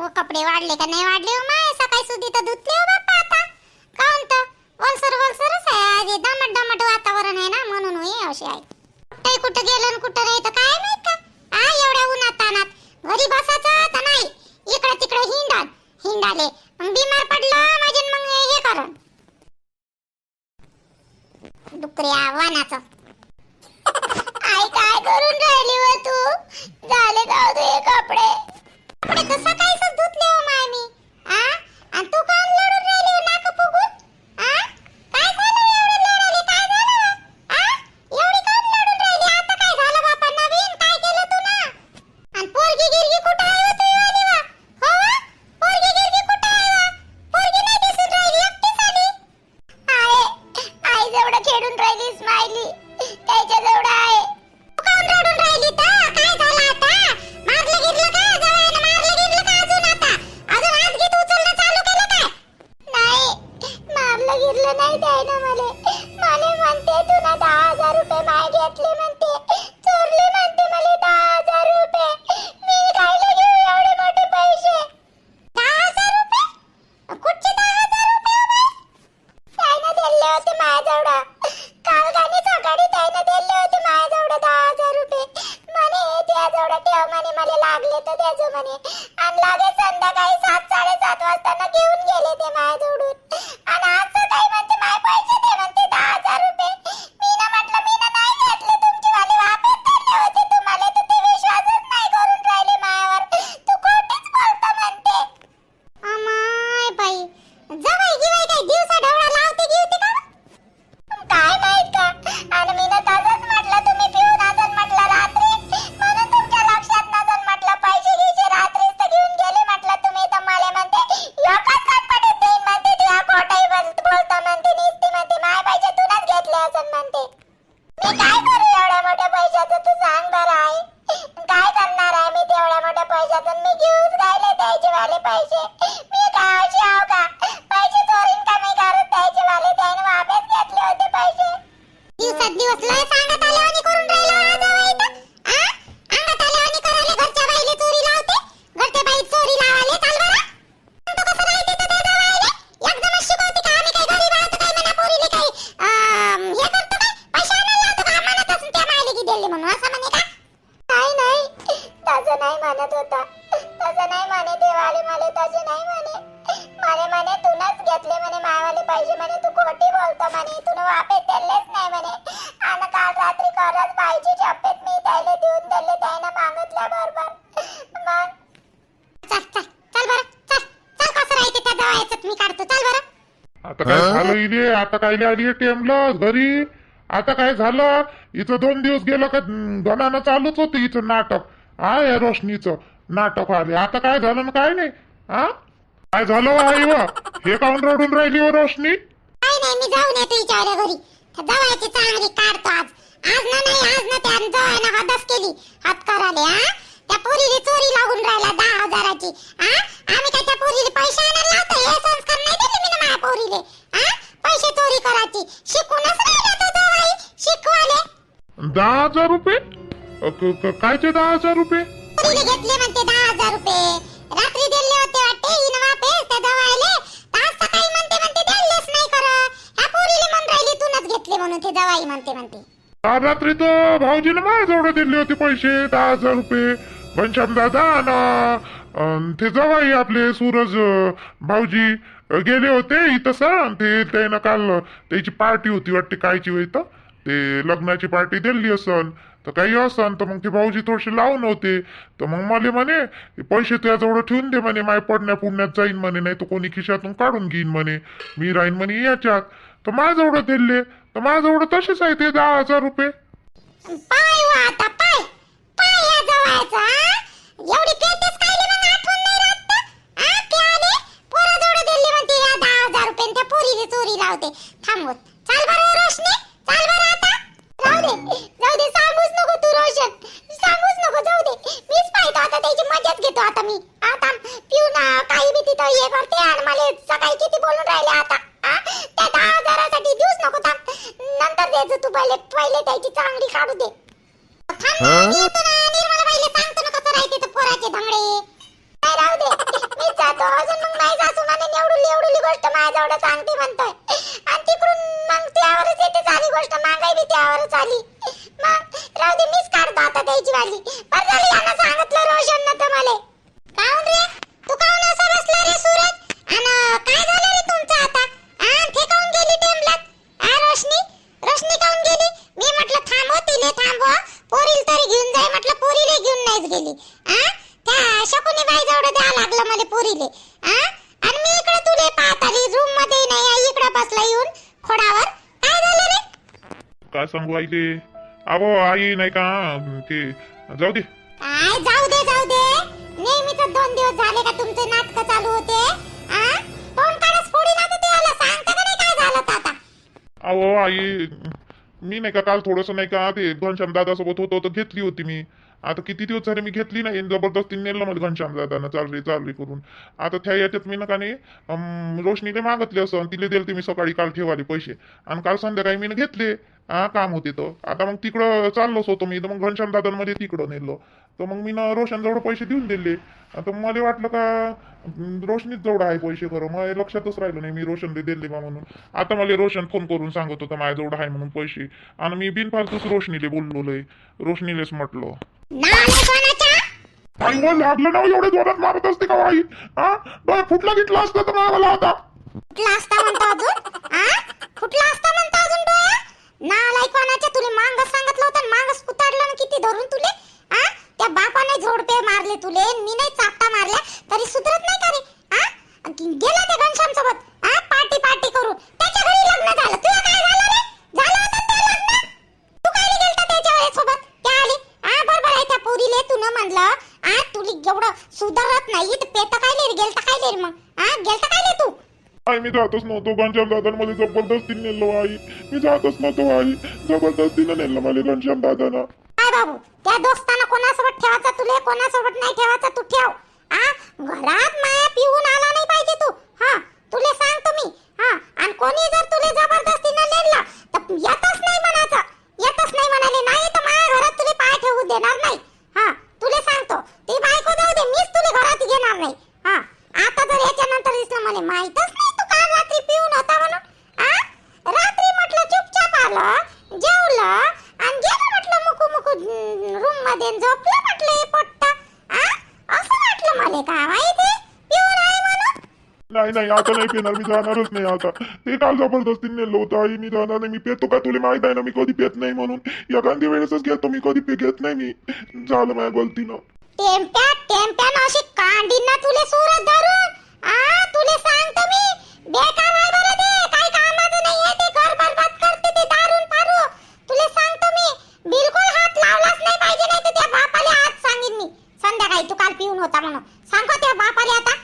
ओ कपडे वाढले का नाही वाढले हो माय? सकाळी सुधी तर धुतले हो बाप्पा आता. काऊन तर? ओलसर ओलसरच आहे. आज दमट दमट वातावरण आहे ना म्हणून हे असे आहे. कुठे कुठं गेलं आणि कुठं राहतं काय माहीत का? आ एवढ्या उन्हात तानात. घरी बसायचं तर नाही. इकडे तिकडे हिंडाल. हिंडाले. मग बिमार पडलं माझे मग हे करण डुकऱ्या वानाचं. आई काय करून राहिली व तू झाले जाऊ दे हे कपडे कपडे तर सकाळीच धुतले हो माय मी आ आणि तू काय लढून राहिली हो नाक फुगून आ काय झालं एवढं लढायली काय झालं आ एवढी काय लढून राहिली आता काय झालं बापा नवीन काय केलं तू ना आणि पोरगी गिरगी कुठं आहे हो तू आली वा हो वा? पोरगी गिरगी कुठं आहे वा? पोरगी नाही दिसून राहिली एकटीच आली आहे रडून राहिली स्माइली त्याच्याजवळ आहे. तू रडून राहिली तर? काय झालं आता? मारलं गिरलं का? मारलं गिरलं का अजून आता? अजून उचलणं चालू केलं काय? नाही मारलं गिरलं नाही मला. म्हणते तू ना दहा हजार रुपये माय घेतले आता काय झालं इले आता काय आली टेमला घरी. आता काय झालं? इथं दोन दिवस गेलं का गणानं चालूच होतं इथं नाटक. हा या रोशनीचं नाटक आले. आता काय झालं ना काय नाही? हा? काय झालं वा आई वा? हे काऊन रडून राहिली व रोशनी? नाही नाही मी जाऊन येतो हिच्यावर घरी. त्या जवळची चांगली काढतो आज. आज ना नाही आज ना त्या जवळनं हदस केली. हात कराले हा? त्या चोरी लागून राहिला दहा हजाराची. हा? आम्ही काय त्या पोरीने पैसे आणायला लावतो हे संस्कार नाही दिले मी ना माझ्या पोरीले हा पैसे चोरी करायची. शिकूनच राहिला तो जवळ शिकवाले. दहा हजार रुपये? अ, क- क- कायचे दहा हजार रुपये? पोरीने घेतले म्हणते दहा हजार रुपये. रात्री दिले होते वाटते हिनं वापस त्या जवळले. आज सकाळी म्हणते म्हणते दिलेच नाही करत ह्या पोरीले म्हणून राहिली तूनच घेतले म्हणून ते जवाई म्हणते म्हणते. काल रात्री तर भाऊजीने माझ्याजवळ दिले होते पैसे दहा हजार रुपये. घनश्याम दादा आणि ते जवाई आपले सूरज अं, भाऊजी. गेले होते इथं सांग ते त्यानं काल त्याची पार्टी होती वाटते कायची होई तर. ते लग्नाची पार्टी दिली असन. तर काही असन तर मग ते भाऊजी थोडेसे लावून होते. तर मग मला म्हणे पैसे तुझ्याजवळ ठेवून दे म्हणे माय पडण्या पुण्यात जाईन म्हणे नाही तर कोणी खिशातून काढून घेईन म्हणे. मी राहीन म्हणे याच्यात. तर माझ्याजवळ दिले. तर माझ्याजवळ तसेच आहे ते दहा हजार रुपये पाय वा आता पाय पाय या जवळचा एवढी पेटेच काढली मग आठवण नाही राहत का? आ, प्याले पोराजवळ दिली म्हणते या दहा हजार रुपये तुझी चोरी लावते. थांबवत चाल बरं रोशनी. चाल बरं आता. जाऊ दे. जाऊ दे सांगूच नको तू रोशन. सांगूच नको जाऊ दे. मीच पाहतो आता त्याची मजाच घेतो आता मी. आता पिऊ ना काही बी तिथं हे करते आणि. मला सकाळी किती बोलून राहिले आता त्या दहा हजारासाठी देऊच नको थांब. नंतर द्यायचं तू पहिले. पहिले त्याची चांगली काढू दे. थांब मी येतो ना. निर्मला बाईला सांगतो ना कसं राहते तर पोराचे धंगडे. काय राहू दे. माझ्याजवळ सांगते म्हणतोय. आणि तिकडून मग त्यावरच येते झाली गोष्ट. मागाई बी त्यावरच आली. मग राहू दे मीच काढतो आता त्याची वाली बरं झालं यांना सांगितलं रोशन न तर मला. काऊन रे? तू काऊन असा बसला रे सूरज आणि काय झालं रे तुमचं आता आ ते काऊन गेली टेमलात आ रोशनी रोशनी काऊन गेली मी म्हटलं थांबव तिले थांबव पोरील तरी घेऊन जाय म्हटलं पोरीले घेऊन नाहीच गेली आ त्या शकुनी बाई जवळ द्या लागलं मला पोरीले आ आणि मी इकडे तुले पाहत आली रूममध्ये नाही आई इकडे बसला येऊन खोडावर काय झालं रे आईले अहो आई नाही का? ते जाऊ दे. काय जाऊ दे जाऊ दे. नेहमीच दोन दिवस झाले का तुमचे नाटक चालू होते? आ? तोंड काढच फोडी ना ते आला सांगता का नाही काय झालं तर आता? अहो आई मी नाही का काल थोडस नाही का ते घनश्याम दादासोबत होतो तर घेतली होती मी. आता किती दिवस झाले मी घेतली नाही. जबरदस्ती नेलं मला घनश्याम दादानं चाल रे चाल रे करून. आता त्या याच्यात मी नका नाही अं, रोशनीले मागितले असं तिले दिले मी सकाळी काल ठेवाले पैसे. आणि काल संध्याकाळी मी घेतले. हा काम होते तर आता मग तिकडं चाललोच होतो मी. तर मग घनश्याम दादांमध्ये तिकडं नेलो. तर मग मी ना रोशन जवळ पैसे देऊन दिले. आता मला वाटलं का अं, रोशनीच जवळ आहे पैसे खरं. मग लक्षातच राहिलं नाही मी रोशनले दिले बा म्हणून. आता मला रोशन फोन करून सांगत होता माझ्याजवळ आहे म्हणून पैसे. आणि मी बिनफालतूच रोशनीले बोललो लय. रोशनीलेच म्हटलो आई वर लागलं ना हो, एवढे जोरात मारत असते का हो आई? हा? डोळे फुटला घेतला असतं तर मला आता फुटला असता म्हणतो अजून आ फुटला असता म्हणतो अजून डोळा नालाय कोणाच्या तुले मांग सांगितलं होतं मांग उतारलं ना किती धरून तुले आ त्या बापाने झोडपे मारले तुले मी नाही चापटा मारल्या तरी सुधरत नाही का रे आ गेला त्या घनश्याम सोबत आ पार्टी पार्टी करू त्याच्या घरी लग्न झालं तुला काय झालं रे झालं होतं ते लग्न तू काय गेलता त्याच्या सोबत त्या आली आ बरोबर आहे त्या पोरीले तू न म्हणलं आ तुली एवढं सुधारत नाही तर पेट काय रे गेलता काय रे गेलता काय रे तू? आई मी जातच नव्हतो. घनश्याम दादांमध्ये जबरदस्तीने नेलो आई. मी जातच नव्हतो आई. जबरदस्तीने नेलं मला घनश्याम दादानं. काय बाबू? त्या दोस्ताना कोणासोबत ठेवायचा? तुले कोणासोबत नाही ठेवायचा? तू ठेव. आ? घरात माया पिऊन आला नाही पाहिजे तू. हा? तुले सांगतो मी हा? आणि कोणी जर तुले जबरदस्तीने नेला तर येतच नाही म्हणायचं. येतच नाही म्हणाले. नाही तर माझ्या घरात तुले पाय ठेवू देणार नाही. हा? तुले सांगतो. ती बायको जाऊ दे मीच तुले घरात घेणार नाही हा आता जर याच्यानंतर दिसलं मला माहीतच नाही तू काल रात्री पिऊन होता म्हणून. आ? रात्री म्हटलं चुपचाप आलं जेवलं आणि गेलं म्हटलं मुकू मुकू रूममध्ये झोपलं म्हटलं हे पट्ट. आ? असं वाटलं मला का माहिती? पिऊन आहे म्हणून. नाही नाही आता नाही पिणार मी जाणारच नाही आता. ते काल जबरदस्तीने नेलं होतं आई मी जाणार नाही मी पेतो का तुला माहीत आहे ना मी कधी पेत नाही म्हणून. या गांधी वेळेसच घेतो मी कधी पे घेत नाही मी. झालं माझ्या गलतीनं. टेम्प्या टेम्प्यानं अशी कांडी ना तुले सुरत धरून. आ तुले सांगतो मी. बेकार आहे बरं ते काय कामाचं नाही आहे ते. घर बरबाद करते ते दारून पारू. तुले सांगतो मी. बिलकुल हात लावलाच नाही पाहिजे नाही तर त्या बापाले आज सांगीन मी. संध्याकाळी तू काल पिऊन होता म्हणून. सांगतो त्या बापाले आता?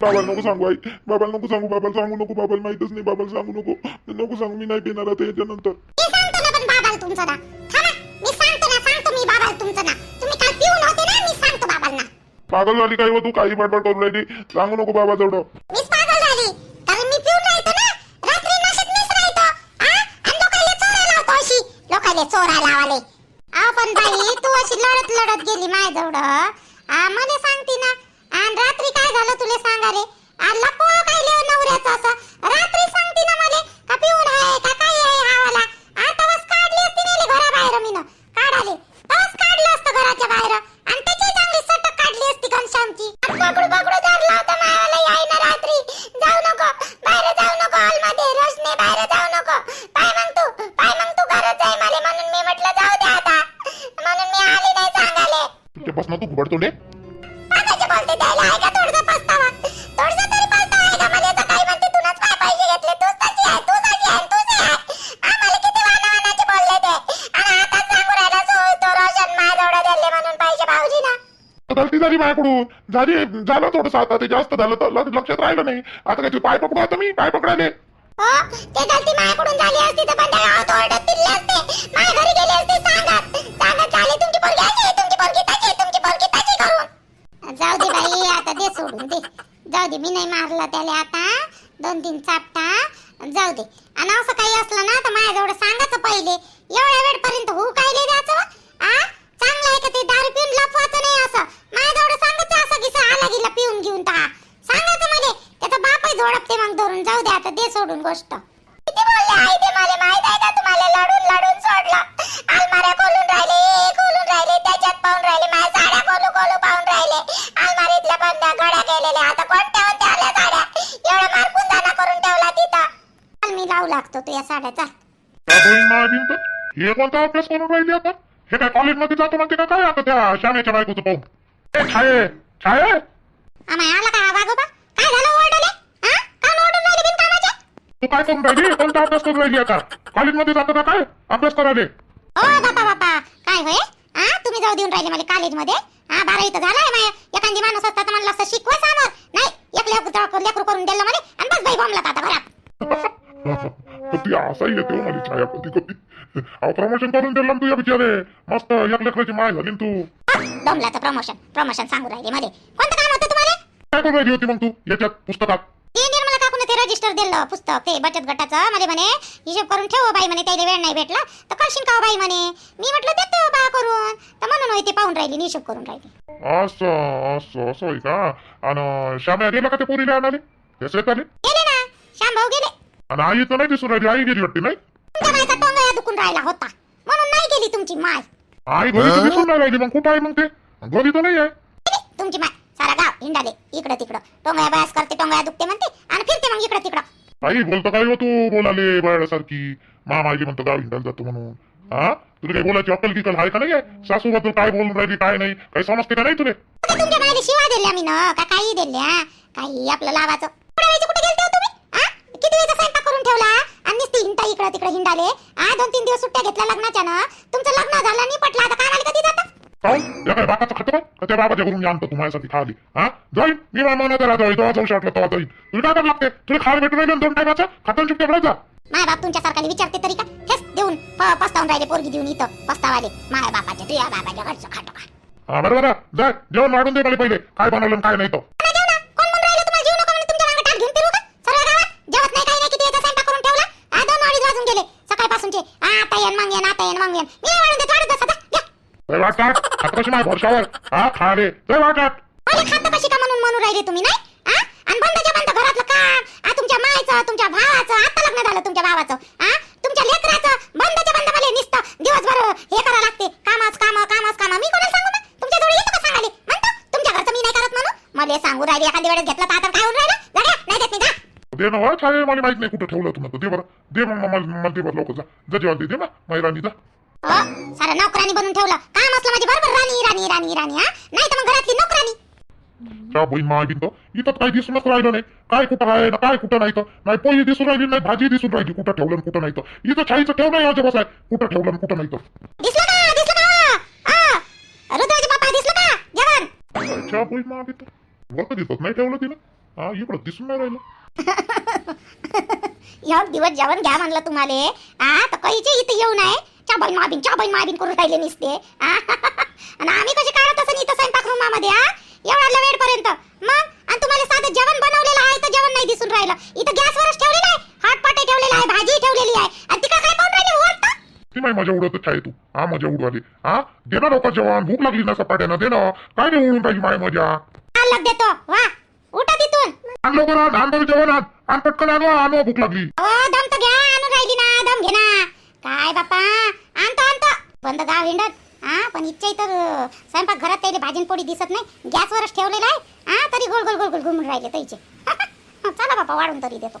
बाबाला नको सांगू आई. बाबाला नको सांगू बाबाला सांगू नको. बाबाला माहितच नाही बाबाला सांगू नको. नको सांगू मी नाही पिणार आता याच्यानंतर. मी सांगतो ना पण बाबाला तुमचं ना. थांबा. मी सांगतो ना सांगतो मी बाबाला तुमचं ना. तुम्ही काल पिऊन होते पागल झाली काही तू काही बडबड करू राहिली? सांगू नको बाबा तेवढं. मीच पागल झाली. कारण मी पिऊन राहतो ना. रात्री नशेत मीच राहतो. आ आणि लोकांना चोरा लावतो अशी. लोकांना चोरा लावाले. आ पण बाई तू अशी लढत लढत गेली माझ्याजवळ. आ मला सांगती ना. आणि रात्री काय झालं तुला सांगा रे आ लपो काय बोलते द्यायला आहे का? थोडंसं पस्तावा. थोडंसं तरी पस्तावा आहे का? मला याचं म्हणते तूनच काय पैसे घेतले? तूच तशी आहे तू तशी आहे तूच आहे. आम्हाला किती वानावानाचे बोलले ते. आणि आता सांगू राहिला सो तो रोशन माझ्याजवळ दिले म्हणून पैसे भाऊजी ना. गलती झाली माझ्याकडून झाली झालं थोडंसं आता ते जास्त झालं तर ल- लक्षात राहिलं नाही. आता काय तू पाय पकडू आता मी पाय पकडायले. हो ते गलती माझ्याकडून झाली असती तर पण त्या गावात ओरडत फिरले असते. माझ्या घरी गेले मी नाही मारला त्याला आता. दोन तीन चापटा. जाऊ दे. आणि असं काही असलं ना तर माझ्याजवळ सांगायचं पहिले. एवढ्या वेळपर्यंत होऊ काय लय द्यायचं आ? चांगलं आहे का ते दारू पिऊन लपवायचं नाही असं? माझ्याजवळ सांगायचं असं की आला गेला पिऊन घेऊन तर सांगायचं मला त्याचा बापही झोडपते मग धरून. जाऊ दे आता दे सोडून गोष्ट. किती बोलले आई ते मला हे कोणता अभ्यास करून राहिली आता हे काय कॉलेजमध्ये जातो म्हणते का काय आता त्या श्यामेच्या बायकोचं पाहून? ए छाये छाये! आम्हाला आला का वागोबा काय झालं ओरडले? हा का ओरडून राहिले बिनकामाचे तू काय करून राहिली? कोणता अभ्यास करून राहिली आता? कॉलेजमध्ये जातो का काय? अभ्यास करायला. ओ बापा बापा. काय होय? हा तुम्ही जाऊ देऊन राहिले मला कॉलेजमध्ये? हा बारावी तर झालाय माय. एखादी माणूस असता तर म्हणलं असतं शिकवा समोर. नाही एक लेकरू लेकरू करून दिलं मला आणि बस बाई बॉम्बला आता घरात. ती असाही येते हो माझी छाया कधी कधी अहो प्रमोशन करून दिलं ना तुझ्या बिचारे. मस्त एक लेकराची माय झाली तू. दमलाचं प्रमोशन प्रमोशन सांगू राहिले मध्ये कोणतं काम होतं तुम्हाला? काय करून राहिली होती मग तू? याच्यात पुस्तकात. ते निर्मला काकूने ते रजिस्टर दिलं पुस्तक ते बचत गटाचं. मध्ये म्हणे हिशोब करून ठेव बाई म्हणे त्याला वेळ नाही भेटला. तर करशील का हो बाई म्हणे? मी म्हटलं देतो बा करून. तर म्हणून होय ते पाहून राहिली हिशोब करून राहिली. असं असं असं होय का? आणि श्याम्या गेला का ते पोरीला आणाले ते शेताले गेले ना. श्याम भाऊ गेले. आणि आई तर नाही दिसून राहिली आई गेली वाटते नाही? तुमच्या बायचा टोंगया दुखून राहिला होता. म्हणून नाही गेली तुमची माय. आई घरी तर दिसून नाही राहिली मग कुठं आहे मग ते? घरी तर नाही आहे. गेली तुमची माय सारा गाव हिंडाले इकडं तिकडं. टोंगया बयास करते टोंगया दुखते म्हणते आणि फिरते मग इकडं तिकडं. आई बोलतो काय हो तू बोलाले बाळासारखी. मामा आईली म्हणतो गाव हिंडायला जातो म्हणून. हा? तुला काही बोलायची अक्कल किकल आहे का नाही? आहे सासू बद्दल काय बोलून राहिली काय नाही? काही समजते का नाही तुले? आता तुमच्या मायला शिवा दिल्या मी ना? का काही दिल्या? काही आपलं लावाचं. वेळची कुठे गेलते हो तुम्ही? हा किती वेळचा स्वयंपाक करून ठेवला. आणि नुसती हिंडा इकडं तिकडे हिंडाले. हा दोन तीन दिवस सुट्ट्या घेतल्या लग्नाच्या ना तुमचं लग्न झालं नाही पटलं आता कामाला कधी जाता? या काय बापाचं खातं का त्या बाबाच्या घरून मी आणतो तू माझ्यासाठी खाली हा मी माझ्या मनात राहतो तेव्हा जाऊ शकलो तेव्हा जाईन तुला काय करावं लागते? तुला खायला भेटून राहिलं ना दोन टायमाचं? खातं चुकते जा. माय बाप तुमच्या सारखाने विचारते तरी का? हेच देऊन पस्तावून राहिले पोरगी देऊन इथं पस्तावाले. माय तुझ्या बाबाच्या घरचं खातो का हा बरं बरं जा जेवण वाढून दे मला पहिले. काय बनवलं काय नाही तो नाही जेवणा. कोण म्हणून राहिलं तुम्हाला जेवू नका म्हणून तुमच्या मागं टाक घेऊन फिरू का? सर्व गावात जेवत नाही काही नाही किती वेळचा स्वयंपाक करून ठेवला आ, दोन अडीच वाजून गेले सकाळपासूनचे आ, आता येन मग येन आता येन मग येन मी नाही वाढून देत वाढत बसा जा, घ्या. लय वाटतात खात कशी माझ्या भरशावर हा खा रे लय वाटतात मला खातं कशी का म्हणून म्हणून राहिले तुम्ही नाही? आ? आणि बंदच्या बंद घरातलं काम आ, तुमच्या मायचं तुमच्या भावाचं आता लग्न झालं तुमच्या भावाचं आ? तुमच्या लेकराचं बंदच्या बंद मला नुसतं दिवसभर हे करावं लागते. कामच काम कामच काम. मी कोणाला सांगू मग? तुमच्या जवळ येतो का सांगाले म्हणतो तुमच्या घरचं मी नाही करत म्हणून. मला सांगू राहिले एखादी वेळेस घेतलं तर आता काय होऊन राहिलं जरा नाही देत नाही जा. दे ना वा छाये मला माहीत नाही कुठं ठेवलं तू नको दे बरं दे मग मला मला दे बरं लवकर जा. जा जेवायला दे दे ना माझी राणी जा. हो सारं नोकरानी बनवून ठेवलं. काम असलं माझी? बरोबर राणी राणी राणी राणी हा नाही तर मग घरातली नोकरानी. त्या बहीण मागीन तर इथं काही दिसूनच राहिलं नाही. काय कुठं आहे ना काय कुठं नाही तर? नाही पोळी दिसून राहिली नाही भाजी दिसून राहिली. कुठं ठेवलं आणि कुठं नाही तर? इथं छाईचं ठेव नाही याच्या बसाय कुठं ठेवलं आणि कुठं नाही तर? दिसलं का दिसलं का आ रुद्राचे बाप्पा दिसलं का बहीण वरतं दिसत नाही ठेवलं तिनं. हा इकडं दिसून नाही राहिलं. एक दिवस जेवण घ्या म्हणलं तुम्हाला. आ तर काहीचे इथे येऊ नये. चाबाई माबिन चाबाई माबिन करून राहिले निसते आणि आम्ही कशी काढत असं इथं स्वयंपाक रूमामध्ये हा वेळ पर्यंत मग? आणि तुम्हाला साधं जेवण बनवलेलं आहे तर जेवण नाही दिसून राहिलं. इथं गॅसवरच ठेवलेलं आहे हाटपाटे ठेवलेलं आहे भाजी ठेवलेली आहे. आणि तिकडे काय पाहून राहिले ती माही मजा उडवत छाय तू. हा मजा उडवाली. हा दे ना लोक जेवण. भूक लागली ना सपाट्यानं. दे ना. काय नाही उडून पाहिजे माय मजा. लग देतो. वा. उठा तिथून. आण लवकर आण. आण जेवण आण आण पटकन आणवा आणवा भूक लागली. दम तर घ्या. आणून राहिली ना. दम घे ना. काय बापा आणतो आणतो. बंद गाव हिंडत. हा पण इच्छा तर स्वयंपाक घरात त्याला भाजीन पोळी दिसत नाही. गॅसवरच ठेवलेला आहे. हा तरी गोल गोल गोल गोल घुमून राहिले त्याचे चला बापा वाढून तरी देतो.